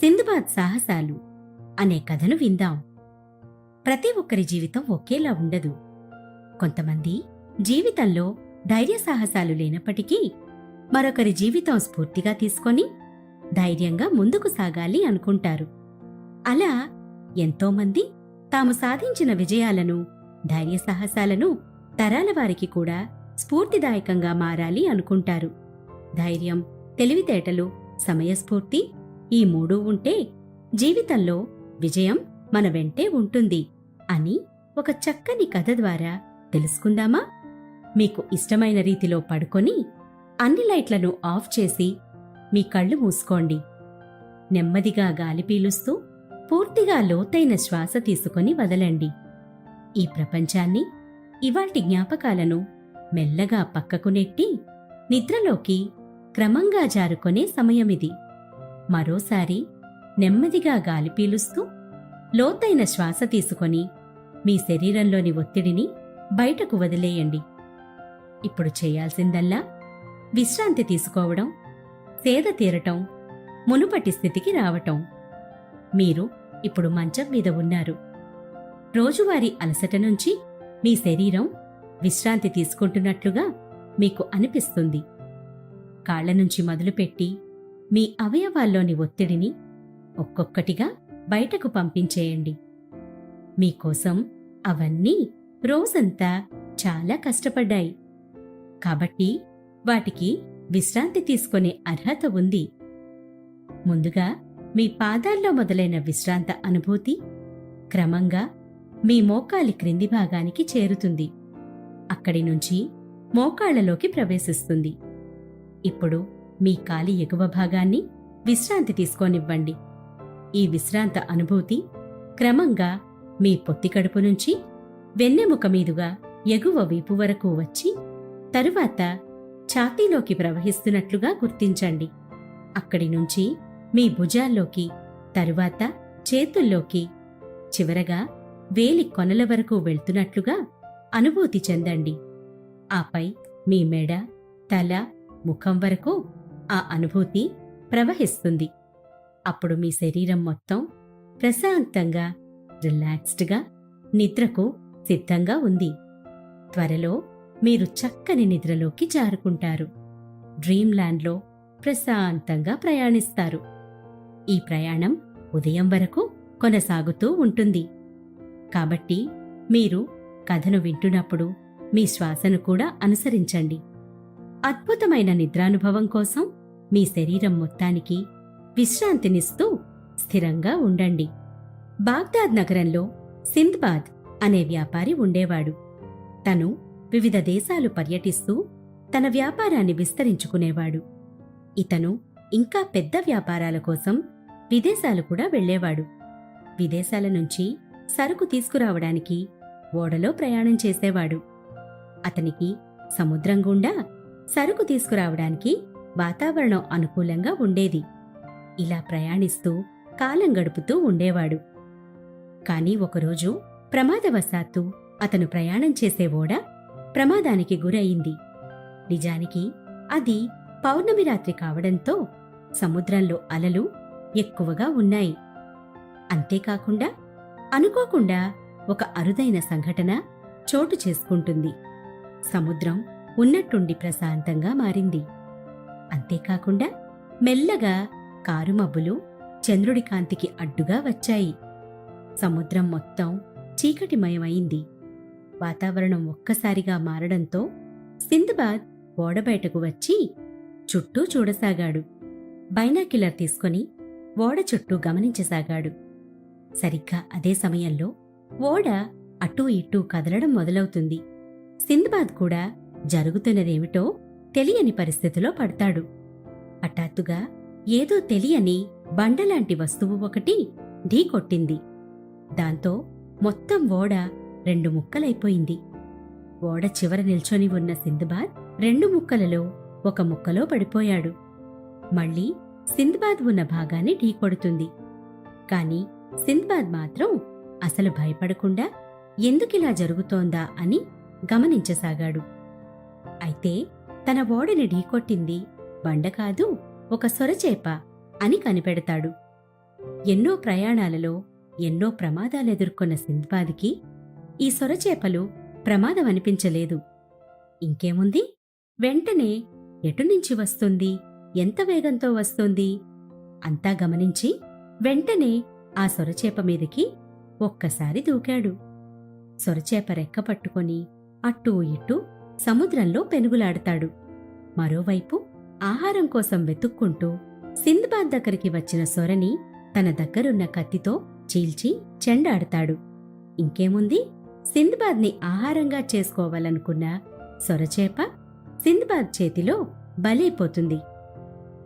Sindbad సాహసాలు అనే కథను విందాం. ప్రతి ఒక్కరి జీవితం ఒకేలా ఉండదు. కొంతమంది జీవితంలో ధైర్య సాహసాలు లేనప్పటికీ మరొకరి జీవితం స్ఫూర్తిగా తీసుకొని ధైర్యంగా ముందుకు సాగాలి అనుకుంటారు. అలా ఎంతోమంది తాము సాధించిన విజయాలను ధైర్య సాహసాలను తరాల వారికి కూడా స్ఫూర్తిదాయకంగా మారాలి అనుకుంటారు. ధైర్యం తెలివితేటలు సమయస్ఫూర్తి ఈ మూడూ ఉంటే జీవితంలో విజయం మన వెంటే ఉంటుంది అని ఒక చక్కని కథ ద్వారా తెలుసుకుందామా? మీకు ఇష్టమైన రీతిలో పడుకొని అన్ని లైట్లను ఆఫ్ చేసి మీ కళ్ళు మూసుకోండి. నెమ్మదిగా గాలి పీలుస్తూ పూర్తిగా లోతైన శ్వాస తీసుకొని వదలండి. ఈ ప్రపంచాన్ని ఇవాటి జ్ఞాపకాలను మెల్లగా పక్కకు నెట్టి నిద్రలోకి క్రమంగా జారుకొనే సమయమిది. మరోసారి నెమ్మదిగా గాలి పీలుస్తూ లోతైన శ్వాస తీసుకొని మీ శరీరంలోని ఒత్తిడిని బయటకు వదిలేయండి. ఇప్పుడు చేయాల్సిందల్లా విశ్రాంతి తీసుకోవడం సేద తీరటం మునుపటి స్థితికి రావటం. మీరు ఇప్పుడు మంచం మీద ఉన్నారు. రోజువారీ అలసట నుంచి మీ శరీరం విశ్రాంతి తీసుకుంటున్నట్లుగా మీకు అనిపిస్తుంది. కాళ్ళ నుంచి మొదలుపెట్టి మీ అవయవాల్లోని ఒత్తిడిని ఒక్కొక్కటిగా బయటకు పంపించేయండి. మీకోసం అవన్నీ రోజంతా చాలా కష్టపడ్డాయి. కాబట్టి వాటికి విశ్రాంతి తీసుకునే అర్హత ఉంది. ముందుగా మీ పాదాల్లో మొదలైన విశ్రాంత అనుభూతి క్రమంగా మీ మోకాలి క్రింది భాగానికి చేరుతుంది. అక్కడి నుంచి మోకాళ్ళలోకి ప్రవేశిస్తుంది. ఇప్పుడు మీ కాలి ఎగువ భాగాన్ని విశ్రాంతి తీసుకోనివ్వండి. ఈ విశ్రాంత అనుభూతి క్రమంగా మీ పొత్తి కడుపు నుంచి వెన్నెముక మీదుగా ఎగువ వీపు వరకు వచ్చి తరువాత ఛాతీలోకి ప్రవహిస్తున్నట్లుగా గుర్తించండి. అక్కడి నుంచి మీ భుజాల్లోకి తరువాత చేతుల్లోకి చివరగా వేలి కొనల వరకు వెళ్తున్నట్లుగా అనుభూతి చెందండి. ఆపై మీ మెడ తల ముఖం వరకు ఆ అనుభూతి ప్రవహిస్తుంది. అప్పుడు మీ శరీరం మొత్తం ప్రశాంతంగా రిలాక్స్డ్గా నిద్రకు సిద్ధంగా ఉంది. త్వరలో మీరు చక్కని నిద్రలోకి జారుకుంటారు. డ్రీమ్ ల్యాండ్లో ప్రశాంతంగా ప్రయాణిస్తారు. ఈ ప్రయాణం ఉదయం వరకు కొనసాగుతూ ఉంటుంది. కాబట్టి మీరు కథను వింటున్నప్పుడు మీ శ్వాసను కూడా అనుసరించండి. అద్భుతమైన నిద్రానుభవం కోసం మీ శరీరం మొత్తానికి విశ్రాంతినిస్తూ స్థిరంగా ఉండండి. బాగ్దాద్ నగరంలో సింద్బాద్ అనే వ్యాపారి ఉండేవాడు. తను వివిధ దేశాలు పర్యటిస్తూ తన వ్యాపారాన్ని విస్తరించుకునేవాడు. ఇతను ఇంకా పెద్ద వ్యాపారాల కోసం విదేశాలు కూడా వెళ్ళేవాడు. విదేశాల నుంచి సరుకు తీసుకురావడానికి ఓడలో ప్రయాణం చేసేవాడు. అతనికి సముద్రం గుండా సరుకు తీసుకురావడానికి వాతావరణం అనుకూలంగా ఉండేది. ఇలా ప్రయాణిస్తూ కాలం గడుపుతూ ఉండేవాడు. కాని ఒకరోజు ప్రమాదవశాత్తు అతను ప్రయాణం చేసే ఓడ ప్రమాదానికి గురయింది. నిజానికి అది పౌర్ణమి రాత్రి కావడంతో సముద్రంలో అలలు ఎక్కువగా ఉన్నాయి. అంతేకాకుండా అనుకోకుండా ఒక అరుదైన సంఘటన చోటు చేసుకుంటుంది. సముద్రం ఉన్నట్టుండి ప్రశాంతంగా మారింది. అంతేకాకుండా మెల్లగా కారుమబ్బులు చంద్రుడి కాంతికి అడ్డుగా వచ్చాయి. సముద్రం మొత్తం చీకటిమయమైంది. వాతావరణం ఒక్కసారిగా మారడంతో సింధుబాద్ ఓడబయటకు వచ్చి చుట్టూ చూడసాగాడు. బైనాక్యులర్ తీసుకొని ఓడ చుట్టూ గమనించసాగాడు. సరిగ్గా అదే సమయంలో ఓడ అటూ ఇటూ కదలడం మొదలవుతుంది. సింద్బాద్ కూడా జరుగుతున్నదేమిటో తెలియని పరిస్థితిలో పడతాడు. హఠాత్తుగా ఏదో తెలియని బండలాంటి వస్తువు ఒకటి ఢీ కొట్టింది. దాంతో మొత్తం ఓడ రెండు ముక్కలైపోయింది. ఓడ చివర నిల్చొని ఉన్న సింధుబాద్ రెండు ముక్కలలో ఒక ముక్కలో పడిపోయాడు. మళ్ళీ సింద్బాద్ ఉన్న భాగాన్ని ఢీకొడుతుంది కాని సింద్బాద్ మాత్రం అసలు భయపడకుండా ఎందుకిలా జరుగుతోందా అని గమనించసాగాడు. అయితే తన ఓడని ఢీకొట్టింది. బండ కాదు ఒక సొరచేప అని కనిపెడతాడు. ఎన్నో ప్రయాణాలలో ఎన్నో ప్రమాదాలెదుర్కొన్న సింద్బాద్కి ఈ సొరచేపలు ప్రమాదం అనిపించలేదు. ఇంకేముంది? వెంటనే ఎటునుంచి వస్తుంది? ఎంత వేగంతో వస్తుంది? అంతా గమనించి వెంటనే ఆ సొరచేప మీదకి ఒక్కసారి దూకాడు. సొరచేప రెక్క పట్టుకొని అట్టూ ఇట్టూ సముద్రంలో పెనుగులాడతాడు. మరోవైపు ఆహారం కోసం వెతుక్కుంటూ సింద్బాద్ దగ్గరికి వచ్చిన సొరని తన దగ్గరున్న కత్తితో చీల్చి చెండాడతాడు. ఇంకేముంది? సింద్బాద్ని ఆహారంగా చేసుకోవాలనుకున్న సొరచేప సింద్బాద్ చేతిలో బలైపోతుంది.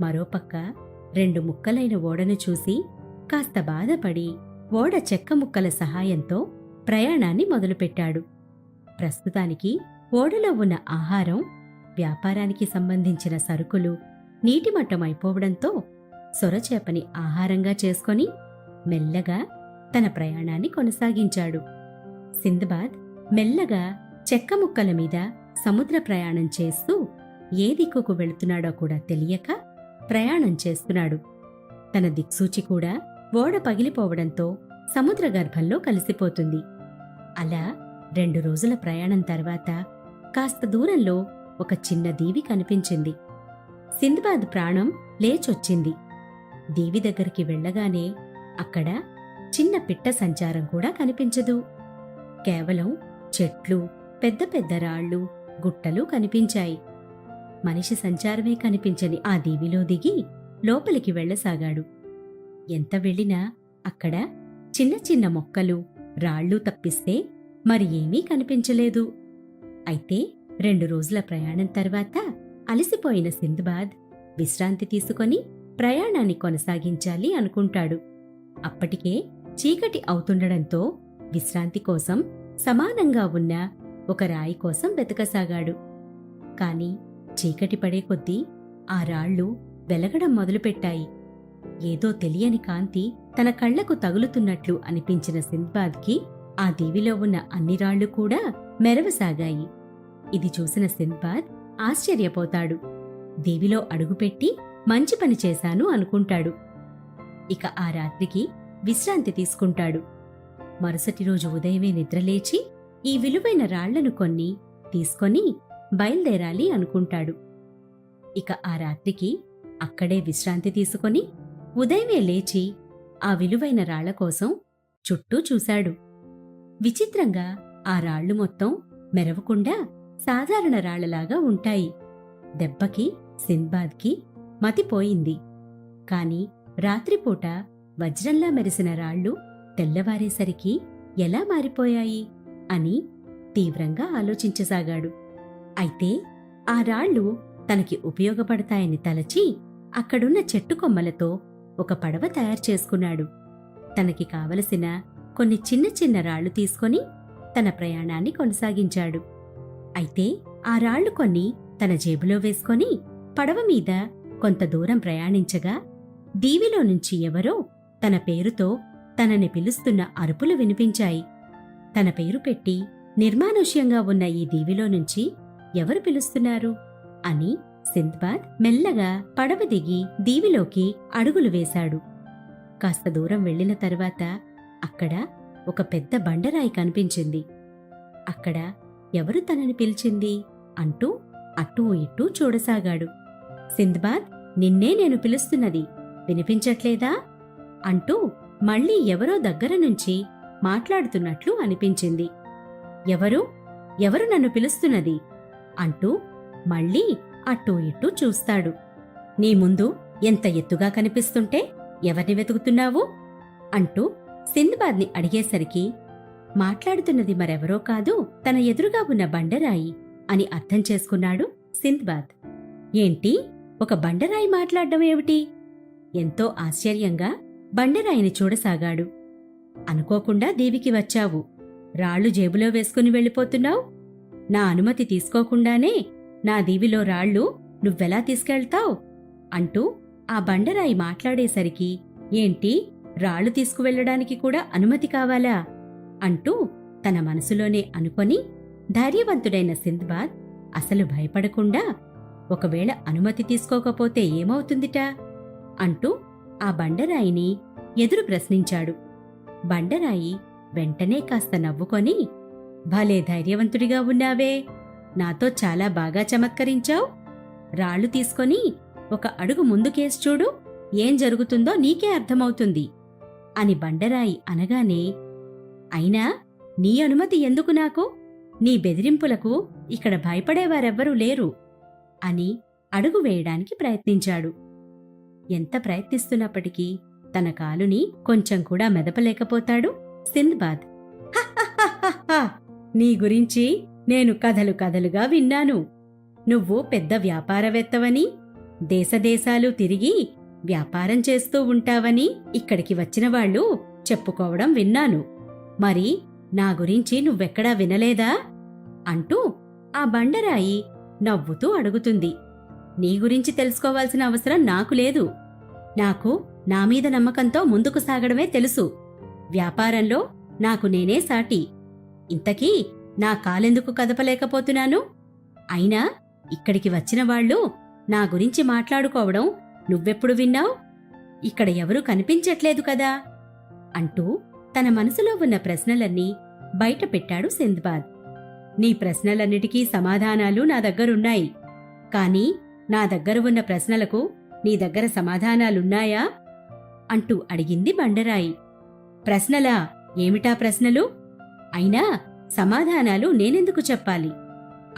మరోపక్క రెండు ముక్కలైన ఓడను చూసి కాస్త బాధపడి ఓడ చెక్క ముక్కల సహాయంతో ప్రయాణాన్ని మొదలుపెట్టాడు. ప్రస్తుతానికి ఓడలో ఉన్న ఆహారం వ్యాపారానికి సంబంధించిన సరుకులు నీటిమట్టమైపోవడంతో సొరచేపని ఆహారంగా చేసుకొని మెల్లగా తన ప్రయాణాన్ని కొనసాగించాడు. సింద్బాద్ మెల్లగా చెక్క ముక్కల మీద సముద్ర ప్రయాణం చేస్తూ ఏ దిక్కుకు వెళుతున్నాడో కూడా తెలియక ప్రయాణం చేస్తున్నాడు. తన దిక్సూచి కూడా ఓడ పగిలిపోవడంతో సముద్ర గర్భంలో కలిసిపోతుంది. అలా రెండు రోజుల ప్రయాణం తర్వాత కాస్త దూరంలో ఒక చిన్న దీవి కనిపించింది. సింద్బాద్ ప్రాణం లేచొచ్చింది. దీవి దగ్గరికి వెళ్ళగానే అక్కడ చిన్న పిట్ట సంచారం కూడా కనిపించదు. కేవలం చెట్లు పెద్ద పెద్ద రాళ్ళు గుట్టలు కనిపించాయి. మనిషి సంచారమే కనిపించని ఆ దీవిలో దిగి లోపలికి వెళ్ళసాగాడు. ఎంత వెళ్ళినా అక్కడ చిన్న చిన్న మొక్కలు రాళ్ళు తప్పిస్తే మరి ఏమీ కనిపించలేదు. అయితే రెండు రోజుల ప్రయాణం తర్వాత అలసిపోయిన సింధుబాద్ విశ్రాంతి తీసుకొని ప్రయాణాన్ని కొనసాగించాలి అనుకుంటాడు. అప్పటికే చీకటి అవుతుండడంతో విశ్రాంతి కోసం సమానంగా ఉన్న ఒక రాయి కోసం వెతకసాగాడు కాని చీకటి పడే కొద్దీ ఆ రాళ్ళు వెలగడం మొదలుపెట్టాయి. ఏదో తెలియని కాంతి తన కళ్ళకు తగులుతున్నట్లు అనిపించిన సింద్బాద్కి ఆ దీవిలో ఉన్న అన్ని రాళ్ళు కూడా మెరవసాగాయి. ఇది చూసిన సింద్బాద్ ఆశ్చర్యపోతాడు. దేవిలో అడుగుపెట్టి మంచి పని చేశాను అనుకుంటాడు. ఇక ఆ రాత్రికి విశ్రాంతి తీసుకుంటాడు. మరుసటి రోజు ఉదయమే నిద్రలేచి ఈ విలువైన రాళ్ళను కొన్ని తీసుకొని బయలుదేరాలి అనుకుంటాడు. ఇక ఆ రాత్రికి అక్కడే విశ్రాంతి తీసుకొని ఉదయమే లేచి ఆ విలువైన రాళ్ళ కోసం చుట్టూ చూశాడు. విచిత్రంగా ఆ రాళ్ళు మొత్తం మెరవకుండా సాధారణ రాళ్ళలాగా ఉంటాయి. దెబ్బకి సింద్బాద్కి మతిపోయింది కాని రాత్రిపూట వజ్రంలా మెరిసిన రాళ్ళు తెల్లవారేసరికి ఎలా మారిపోయాయి? అని తీవ్రంగా ఆలోచించసాగాడు. అయితే ఆ రాళ్ళు తనకి ఉపయోగపడతాయని తలచి అక్కడున్న చెట్టు కొమ్మలతో ఒక పడవ తయారు చేసుకున్నాడు. తనకి కావలసిన కొన్ని చిన్న చిన్న రాళ్ళు తీసుకొని తన ప్రయాణాన్ని కొనసాగించాడు. అయితే ఆ రాళ్ళు కొన్ని తన జేబులో వేసుకొని పడవ మీద కొంత దూరం ప్రయాణించగా దీవిలో నుంచి ఎవరో తన పేరుతో తనని పిలుస్తున్న అరుపులు వినిపించాయి. తన పేరు పెట్టి నిర్మానుష్యంగా ఉన్న ఈ దీవిలో నుంచి ఎవరు పిలుస్తున్నారు? అని సింద్బాద్ మెల్లగా పడవ దిగి దీవిలోకి అడుగులు వేశాడు. కాస్త దూరం వెళ్ళిన తర్వాత అక్కడ ఒక పెద్ద బండరాయి కనిపించింది. అక్కడ ఎవరు తనని పిలిచింది అంటూ అటూ ఇటూ చూడసాగాడు. సింద్బాద్ నిన్నే నేను పిలుస్తున్నది వినిపించట్లేదా? అంటూ మళ్ళీ ఎవరో దగ్గర నుంచి మాట్లాడుతున్నట్లు అనిపించింది. ఎవరు? ఎవరు నన్ను పిలుస్తున్నది? అంటూ మళ్ళీ అటూ ఇటూ చూస్తాడు. నీ ముందు ఎంత ఎత్తుగా కనిపిస్తుంటే ఎవరిని వెతుకుతున్నావు? అంటూ సింద్బాద్ని అడిగేసరికి మాట్లాడుతున్నది మరెవరో కాదు తన ఎదురుగా ఉన్న బండరాయి అని అర్థం చేసుకున్నాడు సింద్బాద్ ఏంటి? ఒక బండరాయి మాట్లాడడం ఏమిటి? ఎంతో ఆశ్చర్యంగా బండరాయిని చూడసాగాడు. అనుకోకుండా దేవికి వచ్చావు. రాళ్ళు జేబులో వేసుకుని వెళ్ళిపోతున్నావు. నా అనుమతి తీసుకోకుండానే నా దీవిలో రాళ్ళు నువ్వెలా తీసుకెళ్తావ్? అంటూ ఆ బండరాయి మాట్లాడేసరికి ఏంటి? రాళ్ళు తీసుకువెళ్ళడానికి కూడా అనుమతి కావాలా? అంటూ తన మనసులోనే అనుకొని ధైర్యవంతుడైన సింద్బాద్ అసలు భయపడకుండా ఒకవేళ అనుమతి తీసుకోకపోతే ఏమవుతుందిట? అంటూ ఆ బండరాయిని ఎదురు ప్రశ్నించాడు. బండరాయి వెంటనే కాస్త నవ్వుకొని భలే ధైర్యవంతుడిగా ఉన్నావే! నాతో చాలా బాగా చమత్కరించావు. రాళ్ళు తీసుకొని ఒక అడుగు ముందుకేసి చూడు. ఏం జరుగుతుందో నీకే అర్థమవుతుంది. అని బండరాయి అనగానే అయినా నీ అనుమతి ఎందుకు నాకు? నీ బెదిరింపులకు ఇక్కడ భయపడేవారెవ్వరూ లేరు అని అడుగు వేయడానికి ప్రయత్నించాడు. ఎంత ప్రయత్నిస్తున్నప్పటికీ తన కాలుని కొంచెం కూడా మెదపలేకపోతాడు సింద్బాద్. నీ గురించి నేను కథలు కథలుగా విన్నాను. నువ్వు పెద్ద వ్యాపారవేత్తవని దేశదేశాలు తిరిగి వ్యాపారం చేస్తూ ఉంటావని ఇక్కడికి వచ్చిన వాళ్ళు చెప్పుకోవడం విన్నాను. మరి నా గురించి నువ్వెక్కడా వినలేదా? అంటూ ఆ బండరాయి నవ్వుతూ అడుగుతుంది. నీ గురించి తెలుసుకోవాల్సిన అవసరం నాకు లేదు. నాకు నా మీద నమ్మకంతో ముందుకు సాగడమే తెలుసు. వ్యాపారంలో నాకు నేనే సాటి. ఇంతకీ నా కాలెందుకు కదపలేకపోతున్నాను? అయినా ఇక్కడికి వచ్చిన వాళ్ళు నా గురించి మాట్లాడుకోవడం నువ్వెప్పుడు విన్నావు? ఇక్కడ ఎవరూ కనిపించట్లేదు కదా? అంటూ తన మనసులో ఉన్న ప్రశ్నలన్నీ బయట పెట్టాడు సింద్బాద్. నీ ప్రశ్నలన్నిటికీ సమాధానాలు నా దగ్గరున్నాయి. కాని నా దగ్గర ఉన్న ప్రశ్నలకు నీ దగ్గర సమాధానాలున్నాయా? అంటూ అడిగింది బండరాయి. ప్రశ్నలా ఏమిటా ప్రశ్నలు? అయినా సమాధానాలు నేనెందుకు చెప్పాలి?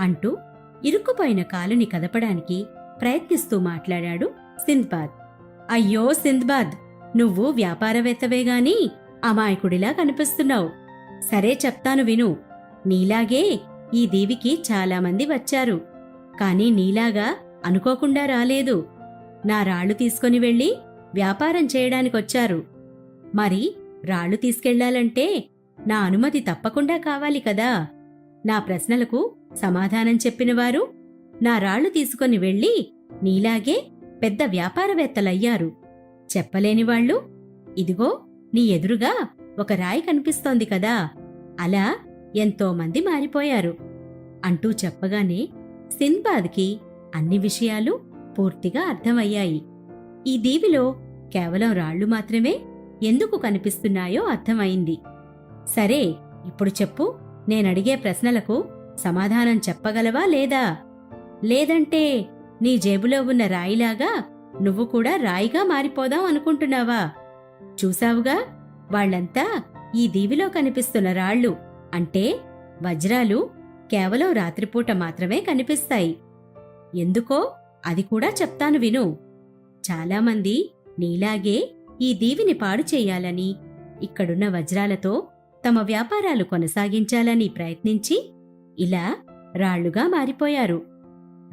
అంటూ ఇరుక్కుపోయిన కాలుని కదపడానికి ప్రయత్నిస్తూ మాట్లాడాడు సింద్బాద్. అయ్యో సింద్బాద్ నువ్వు వ్యాపారవేత్తవేగాని అమాయకుడిలా కనిపిస్తున్నావు. సరే చెప్తాను విను. నీలాగే ఈ దీవికి చాలామంది వచ్చారు. కాని నీలాగా అనుకోకుండా రాలేదు. నా రాళ్ళు తీసుకొని వెళ్ళి వ్యాపారం చేయడానికొచ్చారు. మరి రాళ్ళు తీసుకెళ్ళాలంటే నా అనుమతి తప్పకుండా కావాలి కదా? నా ప్రశ్నలకు సమాధానం చెప్పినవారు నా రాళ్ళు తీసుకొని వెళ్ళి నీలాగే పెద్ద వ్యాపారవేత్తలయ్యారు. చెప్పలేని వాళ్ళు ఇదిగో నీ ఎదురుగా ఒక రాయి కనిపిస్తోంది కదా అలా ఎంతోమంది మారిపోయారు అంటూ చెప్పగానే సింద్బాద్కి అన్ని విషయాలు పూర్తిగా అర్థమయ్యాయి. ఈ దీవిలో కేవలం రాళ్ళు మాత్రమే ఎందుకు కనిపిస్తున్నాయో అర్థమైంది. సరే ఇప్పుడు చెప్పు నేనడిగే ప్రశ్నలకు సమాధానం చెప్పగలవా లేదా? లేదంటే నీ జేబులో ఉన్న రాయిలాగా నువ్వు కూడా రాయిగా మారిపోదాం అనుకుంటున్నావా? చూసావుగా వాళ్ళంతా ఈ దీవిలో కనిపిస్తున్న రాళ్ళు అంటే వజ్రాలు కేవలం రాత్రిపూట మాత్రమే కనిపిస్తాయి. ఎందుకో? అది కూడా చెప్తాను విను. చాలామంది నీలాగే ఈ దీవిని పాడు చేయాలని ఇక్కడున్న వజ్రాలతో తమ వ్యాపారాలు కొనసాగించాలని ప్రయత్నించి ఇలా రాళ్ళుగా మారిపోయారు.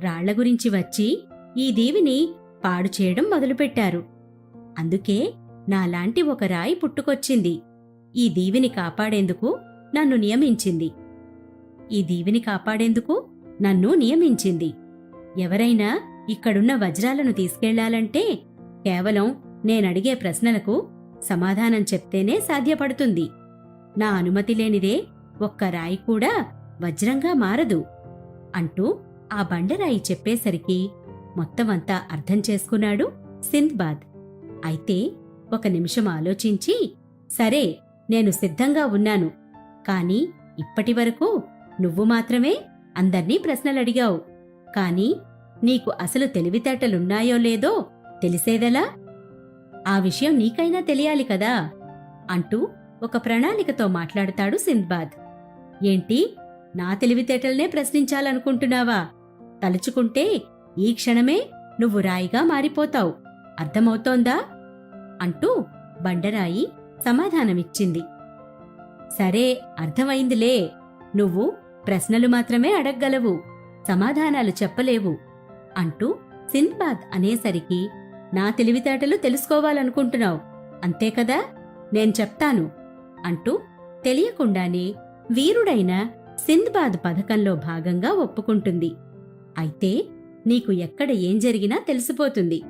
రాళ్ళ గురించి వచ్చి ఈ దీవిని పాడు చేయడం మొదలుపెట్టారు. అందుకే నాలాంటి ఒక రాయి పుట్టుకొచ్చింది. ఈ దీవిని కాపాడేందుకు నన్ను నియమించింది. ఈ దీవిని కాపాడేందుకు నన్ను నియమించింది. ఎవరైనా ఇక్కడున్న వజ్రాలను తీసుకెళ్ళాలంటే కేవలం నేనడిగే ప్రశ్నలకు సమాధానం చెప్తేనే సాధ్యపడుతుంది. నా అనుమతి లేనిదే ఒక్క రాయి కూడా వజ్రంగా మారదు అంటూ ఆ బండరాయి చెప్పేసరికి మొత్తమంతా అర్థం చేసుకున్నాడు సింద్బాద్. అయితే ఒక నిమిషం ఆలోచించి సరే నేను సిద్ధంగా ఉన్నాను. కాని ఇప్పటివరకు నువ్వు మాత్రమే అందర్నీ ప్రశ్నలడిగావు. కాని నీకు అసలు తెలివితేటలున్నాయో లేదో తెలిసేదెలా? ఆ విషయం నీకైనా తెలియాలి కదా? అంటూ ఒక ప్రణాళికతో మాట్లాడతాడు సింద్బాద్. ఏంటి నా తెలివితేటల్నే ప్రశ్నించాలనుకుంటున్నావా? తలుచుకుంటే ఈ క్షణమే నువ్వు రాయిగా మారిపోతావు. అర్థమవుతోందా? అంటూ బండరాయి సమాధానమిచ్చింది. సరే అర్థమైందిలే. నువ్వు ప్రశ్నలు మాత్రమే అడగ్గలవు. సమాధానాలు చెప్పలేవు. అంటూ సింద్బాద్ అనేసరికి నా తెలివితేటలు తెలుసుకోవాలనుకుంటున్నావు. అంతే కదా? నేను చెప్తాను. అంటూ తెలియకుండానే వీరుడైన సింద్బాద్ పథకంలో భాగంగా ఒప్పుకుంటుంది. అయితే నీకు ఎక్కడ ఏం జరిగినా తెలిసిపోతుంది.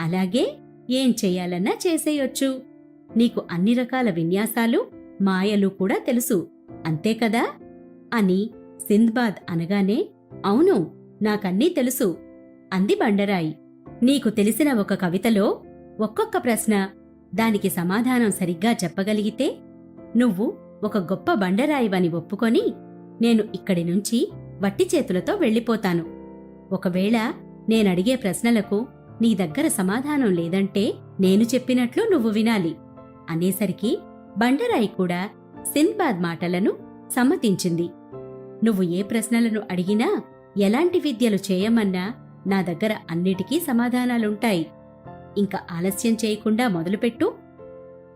అలాగే ఏం చెయ్యాలన్నా చేసేయొచ్చు. నీకు అన్ని రకాల విన్యాసాలు మాయలు కూడా తెలుసు. అంతే కదా? అని సింద్బాద్ అనగానే అవును నాకన్నీ తెలుసు అంది బండరాయి. నీకు తెలిసిన ఒక కవితలో ఒక్కొక్క ప్రశ్న దానికి సమాధానం సరిగ్గా చెప్పగలిగితే నువ్వు ఒక గొప్ప బండరాయివని ఒప్పుకొని నేను ఇక్కడి నుంచి వట్టి చేతులతో వెళ్ళిపోతాను. ఒకవేళ నేనడిగే ప్రశ్నలకు నీ దగ్గర సమాధానం లేదంటే నేను చెప్పినట్లు నువ్వు వినాలి. అనేసరికి బండరాయి కూడా సింద్బాద్ మాటలను సమ్మతించింది. నువ్వు ఏ ప్రశ్నలను అడిగినా ఎలాంటి విద్యలు చేయమన్నా నా దగ్గర అన్నిటికీ సమాధానాలుంటాయి. ఇంకా ఆలస్యం చేయకుండా మొదలుపెట్టు.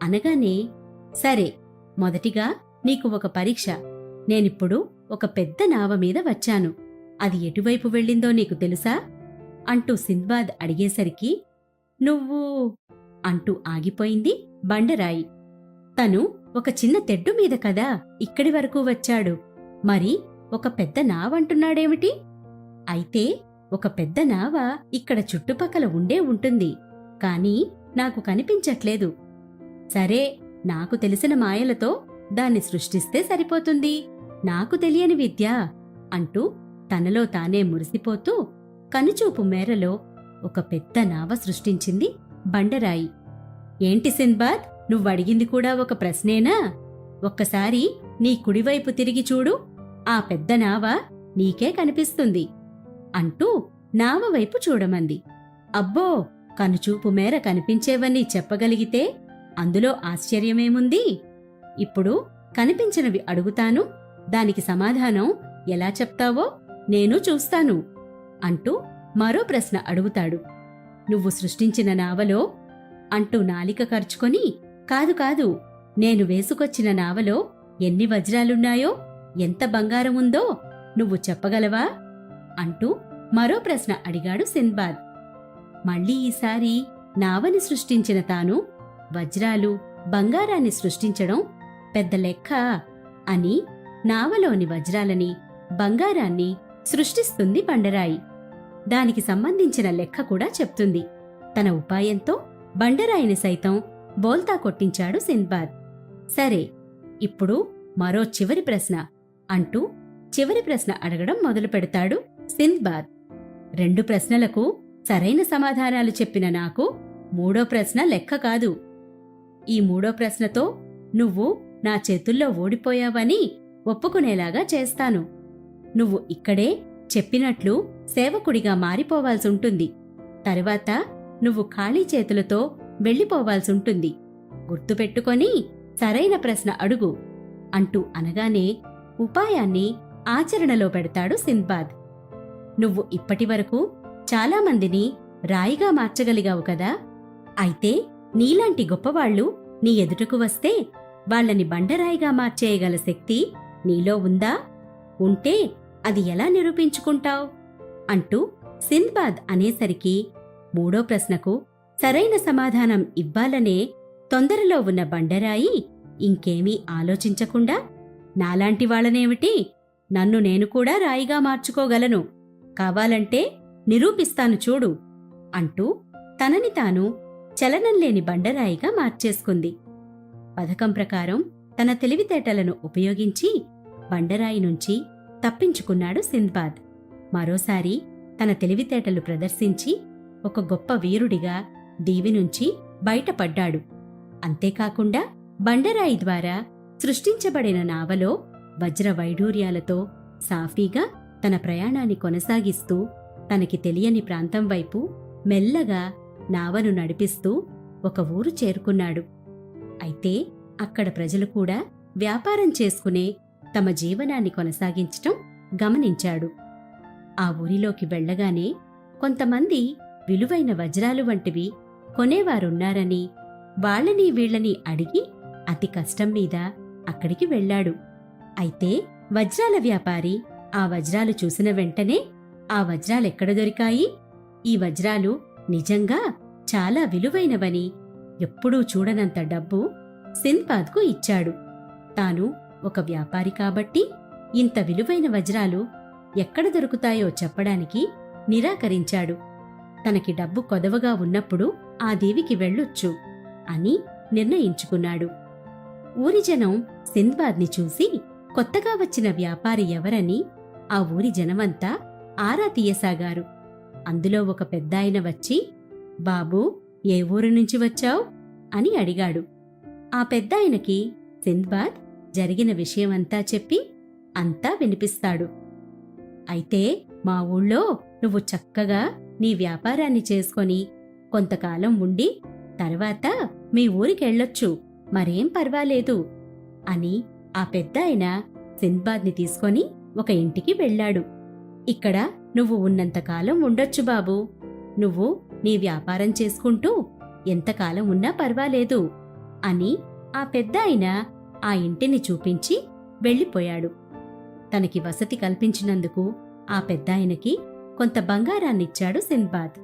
అనగానే సరే మొదటిగా నీకు ఒక పరీక్ష. నేనిప్పుడు ఒక పెద్ద నావ మీద వచ్చాను. అది ఎటువైపు వెళ్ళిందో నీకు తెలుసా? అంటూ సింద్బాద్ అడిగేసరికి నువ్వు అంటూ ఆగిపోయింది బండరాయి. తను ఒక చిన్న తెడ్డు మీద కదా ఇక్కడి వరకు వచ్చాడు. మరి ఒక పెద్ద నావంటున్నాడేమిటి అయితే ఒక పెద్ద నావ ఇక్కడ చుట్టుపక్కల ఉండే ఉంటుంది. కాని నాకు కనిపించట్లేదు. సరే నాకు తెలిసిన మాయలతో దాన్ని సృష్టిస్తే సరిపోతుంది. నాకు తెలియని విద్య అంటూ తనలో తానే మురిసిపోతూ కనుచూపు మేరలో ఒక పెద్ద నావ సృష్టించింది బండరాయి. ఏంటి సింద్బాద్? నువ్వడిగింది కూడా ఒక ప్రశ్నేనా? ఒక్కసారి నీ కుడివైపు తిరిగి చూడు. ఆ పెద్ద నావ నీకే కనిపిస్తుంది అంటూ నావ వైపు చూడమంది. అబ్బో! కనుచూపు మేర కనిపించేవన్నీ చెప్పగలిగితే అందులో ఆశ్చర్యమేముంది? ఇప్పుడు కనిపించినవి అడుగుతాను. దానికి సమాధానం ఎలా చెప్తావో? నేను చూస్తాను అంటూ మరో ప్రశ్న అడుగుతాడు. నువ్వు సృష్టించిన నావలో అంటూ నాలిక ఖర్చుకొని కాదు కాదు నేను వేసుకొచ్చిన నావలో ఎన్ని వజ్రాలున్నాయో ఎంత బంగారం ఉందో నువ్వు చెప్పగలవా? అంటూ మరో ప్రశ్న అడిగాడు సిన్బాద్ మళ్ళీ ఈసారి నావని సృష్టించిన తాను వజ్రాలు బంగారాన్ని సృష్టించడం పెద్ద లెక్క అని నావలోని వజ్రాలని బంగారాన్ని సృష్టిస్తుంది బండరాయి. దానికి సంబంధించిన లెక్క కూడా చెప్తుంది. తన ఉపాయంతో బండరాయిని సైతం బోల్తా కొట్టించాడు సింద్బాద్ సరే ఇప్పుడు మరో చివరి ప్రశ్న అంటూ చివరి ప్రశ్న అడగడం మొదలు పెడతాడు సింద్బాద్ రెండు ప్రశ్నలకు సరైన సమాధానాలు చెప్పిన నాకు మూడో ప్రశ్న లెక్క కాదు. ఈ మూడో ప్రశ్నతో నువ్వు నా చేతుల్లో ఓడిపోయావని ఒప్పుకునేలాగా చేస్తాను. నువ్వు ఇక్కడే చెప్పినట్లు సేవకుడిగా మారిపోవాల్సుంటుంది. తరువాత నువ్వు ఖాళీ చేతులతో వెళ్ళిపోవాల్సుంటుంది. గుర్తుపెట్టుకొని సరైన ప్రశ్న అడుగు అంటూ అనగానే ఉపాయాన్ని ఆచరణలో పెడతాడు సింద్బాద్. నువ్వు ఇప్పటివరకు చాలామందిని రాయిగా మార్చగలిగావు కదా? అయితే నీలాంటి గొప్పవాళ్ళు నీ ఎదుటకు వస్తే వాళ్ళని బండరాయిగా మార్చేయగల శక్తి నీలో ఉందా? ఉంటే అది ఎలా నిరూపించుకుంటావ్? అంటూ సింద్బాద్ అనేసరికి మూడో ప్రశ్నకు సరైన సమాధానం ఇవ్వాలనే తొందరలో ఉన్న బండరాయి ఇంకేమీ ఆలోచించకుండా నాలాంటి వాళ్ళనేమిటి? నన్ను నేను కూడా రాయిగా మార్చుకోగలను. కావాలంటే నిరూపిస్తాను చూడు అంటూ తనని తాను చలనం లేని బండరాయిగా మార్చేసుకుంది. పథకం ప్రకారం తన తెలివితేటలను ఉపయోగించి బండరాయి నుంచి తప్పించుకున్నాడు సింద్బాద్. మరోసారి తన తెలివితేటలు ప్రదర్శించి ఒక గొప్ప వీరుడిగా దీవి నుంచి బయటపడ్డాడు. అంతేకాకుండా బండరాయి ద్వారా సృష్టించబడిన నావలో వజ్రవైఢూర్యాలతో సాఫీగా తన ప్రయాణాన్ని కొనసాగిస్తూ తనకి తెలియని ప్రాంతం వైపు మెల్లగా నావను నడిపిస్తూ ఒక ఊరు చేరుకున్నాడు. అయితే అక్కడ ప్రజలు కూడా వ్యాపారం చేసుకునే తమ జీవనాన్ని కొనసాగించటం గమనించాడు. ఆ ఊరిలోకి వెళ్ళగానే కొంతమంది విలువైన వజ్రాలు వంటివి కొనేవారున్నారని వాళ్ళని వీళ్ళని అడిగి అతి కష్టం మీద అక్కడికి వెళ్ళాడు. అయితే వజ్రాల వ్యాపారి ఆ వజ్రాలు చూసిన వెంటనే ఆ వజ్రాలెక్కడ దొరికాయి? ఈ వజ్రాలు నిజంగా చాలా విలువైనవని ఎప్పుడూ చూడనంత డబ్బు సింద్బాద్కు ఇచ్చాడు. తాను ఒక వ్యాపారి కాబట్టి ఇంత విలువైన వజ్రాలు ఎక్కడ దొరుకుతాయో చెప్పడానికి నిరాకరించాడు. తనకి డబ్బు కొదవగా ఉన్నప్పుడు ఆ దేవికి వెళ్ళొచ్చు అని నిర్ణయించుకున్నాడు. ఊరి జనం సింద్బాద్ని చూసి కొత్తగా వచ్చిన వ్యాపారి ఎవరని ఆ ఊరి జనమంతా ఆరా తీయసాగారు. అందులో ఒక పెద్దాయన వచ్చి బాబూ ఏ ఊరు నుంచి వచ్చావ్? అని అడిగాడు. ఆ పెద్దాయనకి సింద్బాద్ జరిగిన విషయమంతా చెప్పి అంతా వినిపిస్తాడు. అయితే మా ఊళ్ళో నువ్వు చక్కగా నీ వ్యాపారాన్ని చేసుకొని కొంతకాలం ఉండి తర్వాత మీ ఊరికెళ్ళొచ్చు. మరేం పర్వాలేదు అని ఆ పెద్దాయన సింద్బాద్ని తీసుకొని ఒక ఇంటికి వెళ్ళాడు. ఇక్కడ నువ్వు ఉన్నంతకాలం ఉండొచ్చు బాబూ. నువ్వు నీ వ్యాపారం చేసుకుంటూ ఎంతకాలం ఉన్నా పర్వాలేదు అని ఆ పెద్దాయన ఆ ఇంటిని చూపించి వెళ్ళిపోయాడు. తనకి వసతి కల్పించినందుకు ఆ పెద్దాయనకి కొంత బంగారాన్నిచ్చాడు సింద్బాద్.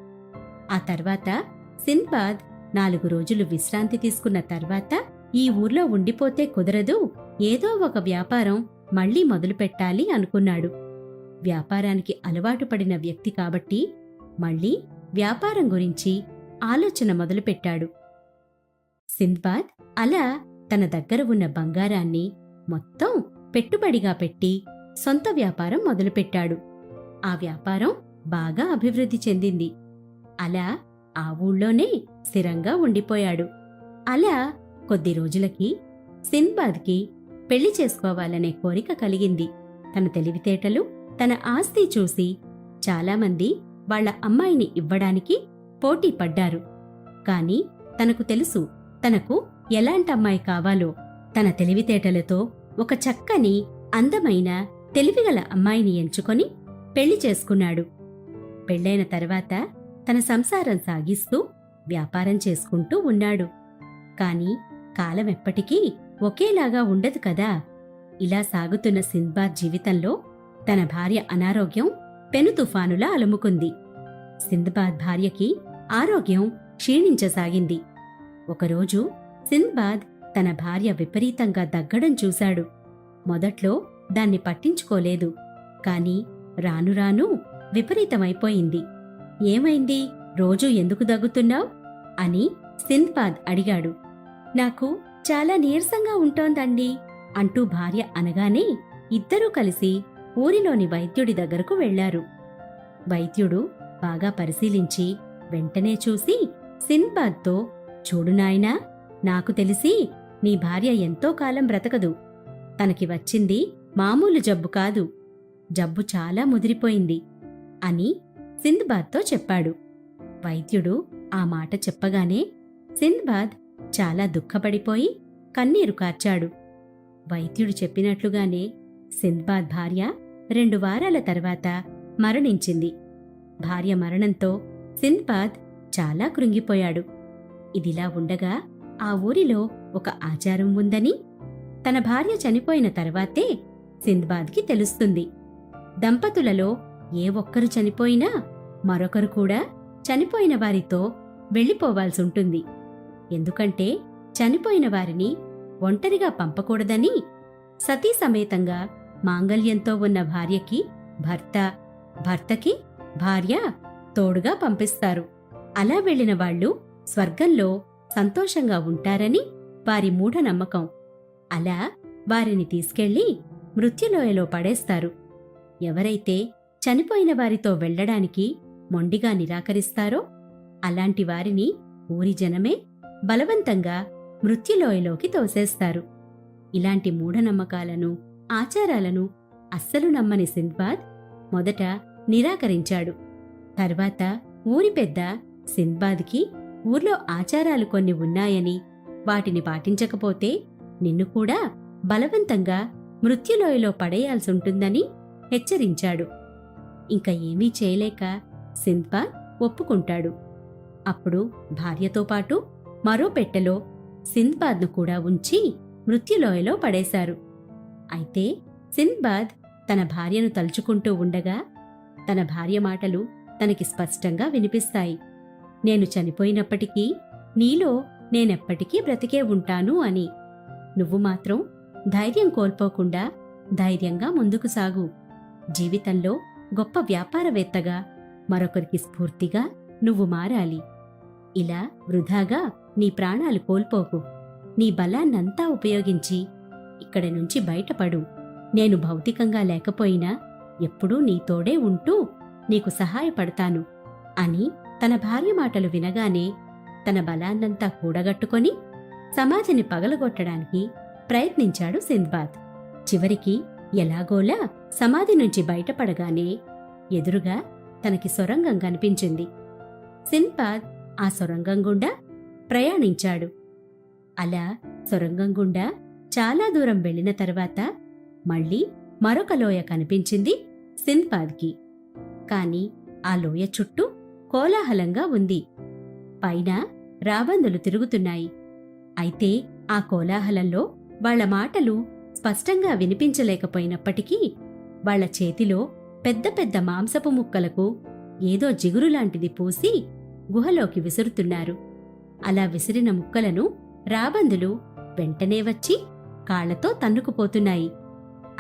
ఆ తర్వాత సింద్బాద్ నాలుగు రోజులు విశ్రాంతి తీసుకున్న తర్వాత ఈ ఊర్లో ఉండిపోతే కుదరదు ఏదో ఒక వ్యాపారం మళ్ళీ మొదలుపెట్టాలి అనుకున్నాడు. వ్యాపారానికి అలవాటు పడిన వ్యక్తి కాబట్టి మళ్ళీ వ్యాపారం గురించి ఆలోచన మొదలుపెట్టాడు. సింద్బాద్ అలా తన దగ్గర ఉన్న బంగారాన్ని మొత్తం పెట్టుబడిగా పెట్టి సొంత వ్యాపారం మొదలుపెట్టాడు. ఆ వ్యాపారం బాగా అభివృద్ధి చెందింది. అలా ఆ ఊళ్ళోనే స్థిరంగా ఉండిపోయాడు. అలా కొద్ది రోజులకి సింద్బాద్కి పెళ్ళి చేసుకోవాలనే కోరిక కలిగింది. తన తెలివితేటలు తన ఆస్తి చూసి చాలామంది వాళ్ళ అమ్మాయిని ఇవ్వడానికి పోటీ పడ్డారు. కాని తనకు తెలుసు తనకు ఎలాంటి అమ్మాయి కావాలో తన తెలివితేటలతో ఒక చక్కని అందమైన తెలివిగల అమ్మాయిని ఎంచుకొని పెళ్ళి చేసుకున్నాడు. పెళ్ళైన తర్వాత తన సంసారం సాగిస్తూ వ్యాపారం చేసుకుంటూ ఉన్నాడు. కాని కాలం ఎప్పటికీ ఒకేలాగా ఉండదు కదా. ఇలా సాగుతున్న సింద్బాద్ జీవితంలో తన భార్య అనారోగ్యం పెను తుఫానులా అలుముకుంది. సింద్బాద్ భార్యకి ఆరోగ్యం క్షీణించసాగింది. ఒకరోజు సింద్బాద్ తన భార్య విపరీతంగా దగ్గడం చూశాడు. మొదట్లో దాన్ని పట్టించుకోలేదు. కాని రాను రాను విపరీతమైపోయింది. ఏమైంది? రోజూ ఎందుకు దగ్గుతున్నావ్? అని సింద్బాద్ అడిగాడు. నాకు చాలా నీరసంగా ఉంటోందండి అంటూ భార్య అనగానే ఇద్దరూ కలిసి ఊరిలోని వైద్యుడి దగ్గరకు వెళ్ళారు వైద్యుడు బాగా పరిశీలించి వెంటనే చూసి సింద్బాద్తో చూడు నాయనా నాకు తెలిసి నీ భార్య ఎంతో కాలం బ్రతకదు. తనకి వచ్చింది మామూలు జబ్బు కాదు. జబ్బు చాలా ముదిరిపోయింది అని సింద్బాద్తో చెప్పాడు. వైద్యుడు ఆ మాట చెప్పగానే సింద్బాద్ చాలా దుఃఖపడిపోయి కన్నీరు కార్చాడు. వైద్యుడు చెప్పినట్లుగానే సింద్బాద్ భార్య రెండు వారాల తర్వాత మరణించింది. భార్య మరణంతో సింద్బాద్ చాలా కృంగిపోయాడు. ఇదిలా ఉండగా ఆ ఊరిలో ఒక ఆచారం ఉందని తన భార్య చనిపోయిన తర్వాతే సింద్బాద్కి తెలుస్తుంది. దంపతులలో ఏ ఒక్కరు చనిపోయినా మరొకరు కూడా చనిపోయిన వారితో వెళ్ళిపోవాల్సుంటుంది. ఎందుకంటే చనిపోయిన వారిని ఒంటరిగా పంపకూడదని సతీ సమేతంగా మాంగల్యంతో ఉన్న భార్యకి భర్త భర్తకి భార్య తోడుగా పంపిస్తారు. అలా వెళ్ళిన వాళ్ళు స్వర్గంలో సంతోషంగా ఉంటారని వారి మూఢనమ్మకం. అలా వారిని తీసుకెళ్ళి మృత్యులోయలో పడేస్తారు. ఎవరైతే చనిపోయిన వారితో వెళ్ళడానికి మొండిగా నిరాకరిస్తారో అలాంటి వారిని ఊరి జనమే బలవంతంగా మృత్యులోయలోకి తోసేస్తారు. ఇలాంటి మూఢనమ్మకాలను ఆచారాలను అస్సలు నమ్మని సింద్బాద్ మొదట నిరాకరించాడు. తర్వాత ఊరి పెద్ద సింద్బాద్కి ఊర్లో ఆచారాలు కొన్ని ఉన్నాయని వాటిని పాటించకపోతే నిన్ను కూడా బలవంతంగా మృత్యులోయలో పడేయాల్సుంటుందని హెచ్చరించాడు. ఇంకా ఏమీ చేయలేక సింద్బాద్ ఒప్పుకుంటాడు. అప్పుడు భార్యతో పాటు మరో పెట్టెలో సింద్బాద్ను కూడా ఉంచి మృత్యులోయలో పడేశారు. అయితే సింద్బాద్ తన భార్యను తలుచుకుంటూ ఉండగా తన భార్య మాటలు తనకి స్పష్టంగా వినిపిస్తాయి. నేను చనిపోయినప్పటికీ నీలో నేనెప్పటికీ బ్రతికే ఉంటాను అని. నువ్వు మాత్రం ధైర్యం కోల్పోకుండా ధైర్యంగా ముందుకు సాగు. జీవితంలో గొప్ప వ్యాపారవేత్తగా మరొకరికి స్ఫూర్తిగా నువ్వు మారాలి. ఇలా వృధాగా నీ ప్రాణాలు కోల్పోకు. నీ బలాన్నంతా ఉపయోగించి ఇక్కడి నుంచి బయటపడు. నేను భౌతికంగా లేకపోయినా ఎప్పుడూ నీ తోడే ఉంటూ నీకు సహాయపడతాను అని తన భార్య మాటలు వినగానే తన బలాన్నంతా కూడగట్టుకొని సమాధిని పగలగొట్టడానికి ప్రయత్నించాడు సింద్బాద్. చివరికి ఎలాగోలా సమాధి నుంచి బయటపడగానే ఎదురుగా తనకి సొరంగం కనిపించింది. సింద్బాద్ ఆ సొరంగం గుండా ప్రయాణించాడు. అలా సొరంగం గుండా చాలా దూరం వెళ్ళిన తర్వాత మళ్ళీ మరొక లోయ కనిపించింది సింద్బాద్కి. కాని ఆ లోయ చుట్టూ కోలాహలంగా ఉంది. పైన రాబందులు తిరుగుతున్నాయి. అయితే ఆ కోలాహలంలో వాళ్ళ మాటలు స్పష్టంగా వినిపించలేకపోయినప్పటికీ వాళ్ళ చేతిలో పెద్ద పెద్ద మాంసపు ముక్కలకు ఏదో జిగురులాంటిది పూసి గుహలోకి విసురుతున్నారు. అలా విసిరిన ముక్కలను రాబందులు వెంటనే వచ్చి కాళ్ళతో తన్నుకుపోతున్నాయి.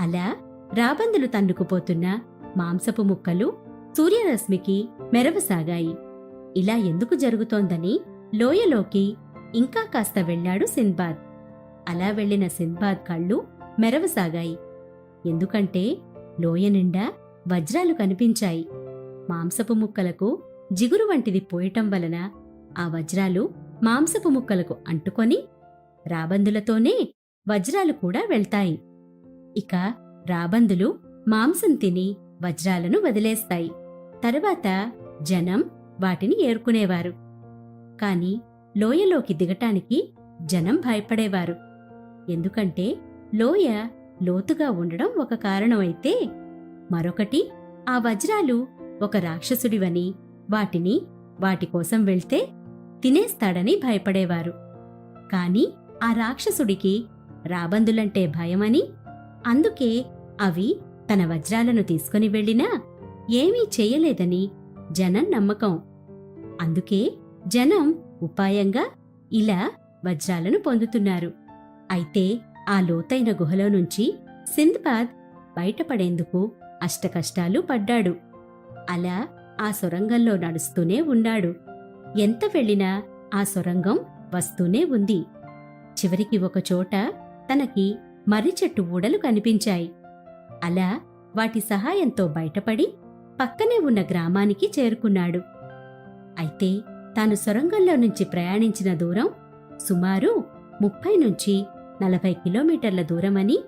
అలా రాబందులు తన్నుకుపోతున్న మాంసపు ముక్కలు సూర్యరశ్మికి మెరవసాగాయి ఇలా ఎందుకు జరుగుతోందని లోయలోకి ఇంకా కాస్త వెళ్ళాడు సింద్బాద్. అలా వెళ్ళిన సింద్బాద్ కళ్ళు మెరవసాగాయి ఎందుకంటే లోయ నిండా వజ్రాలు కనిపించాయి. మాంసపు ముక్కలకు జిగురు వంటిది పోయటం వలన ఆ వజ్రాలు మాంసపు ముక్కలకు అంటుకొని రాబందులతోనే వజ్రాలు కూడా వెళ్తాయి. ఇక రాబందులు మాంసం తిని వజ్రాలను వదిలేస్తాయి. తరువాత జనం వాటిని ఏరుకునేవారు. కాని లోయలోకి దిగటానికి జనం భయపడేవారు. ఎందుకంటే లోయ లోతుగా ఉండడం ఒక కారణమైతే మరొకటి ఆ వజ్రాలు ఒక రాక్షసుడివని వాటిని వాటి కోసం వెళ్తే తినేస్తాడని భయపడేవారు. కాని ఆ రాక్షసుడికి రాబందులంటే భయమని అందుకే అవి తన వజ్రాలను తీసుకుని వెళ్ళినా ఏమీ చేయలేదని జనం నమ్మకం. అందుకే జనం ఉపాయంగా ఇలా వజ్రాలను పొందుతున్నారు. అయితే ఆ లోతైన గుహలో నుంచి సింద్బాద్ బయటపడేందుకు అష్టకష్టాలు పడ్డాడు. అలా ఆ సొరంగంలో నడుస్తూనే ఉన్నాడు. ఎంత వెళ్ళినా ఆ సొరంగం వస్తూనే ఉంది. చివరికి ఒకచోట తనకి మర్రి చెట్టు ఊడలు కనిపించాయి. అలా వాటి సహాయంతో బయటపడి పక్కనే ఉన్న గ్రామానికి చేరుకున్నాడు. అయితే తాను సొరంగంలో నుంచి ప్రయాణించిన దూరం సుమారు ముప్పై నుంచి నలభై కిలోమీటర్ల దూరమని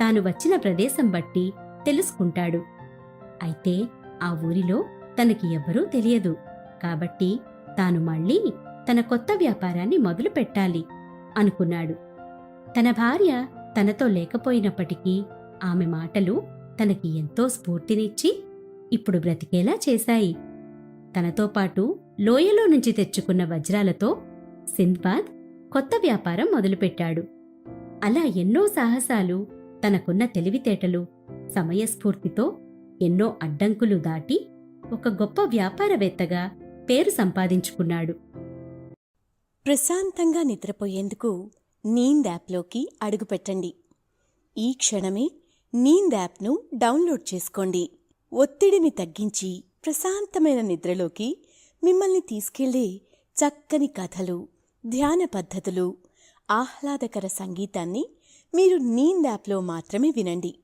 తాను వచ్చిన ప్రదేశం బట్టి తెలుసుకుంటాడు. అయితే ఆ ఊరిలో తనకి ఎవ్వరూ తెలియదు. కాబట్టి తాను మళ్ళీ తన కొత్త వ్యాపారాన్ని మొదలు పెట్టాలి అనుకున్నాడు. తన భార్య తనతో లేకపోయినప్పటికీ ఆమె మాటలు తనకి ఎంతో స్ఫూర్తినిచ్చి ఇప్పుడు బ్రతికేలా చేశాయి. తనతో పాటు లోయలో నుంచి తెచ్చుకున్న వజ్రాలతో సింద్బాద్ కొత్త వ్యాపారం మొదలుపెట్టాడు. అలా ఎన్నో సాహసాలు తనకున్న తెలివితేటలు సమయస్ఫూర్తితో ఎన్నో అడ్డంకులు దాటి ఒక గొప్ప వ్యాపారవేత్తగా పేరు సంపాదించుకున్నాడు. ప్రశాంతంగా నిద్రపోయేందుకు నీంద్ యాప్లోకి అడుగుపెట్టండి. ఈ క్షణమే నీంద్ యాప్ను డౌన్లోడ్ చేసుకోండి. ఒత్తిడిని తగ్గించి ప్రశాంతమైన నిద్రలోకి మిమ్మల్ని తీసుకెళ్ళే చక్కని కథలు ధ్యాన పద్ధతులు ఆహ్లాదకర సంగీతాన్ని మీరు నీంద్ యాప్లో మాత్రమే వినండి.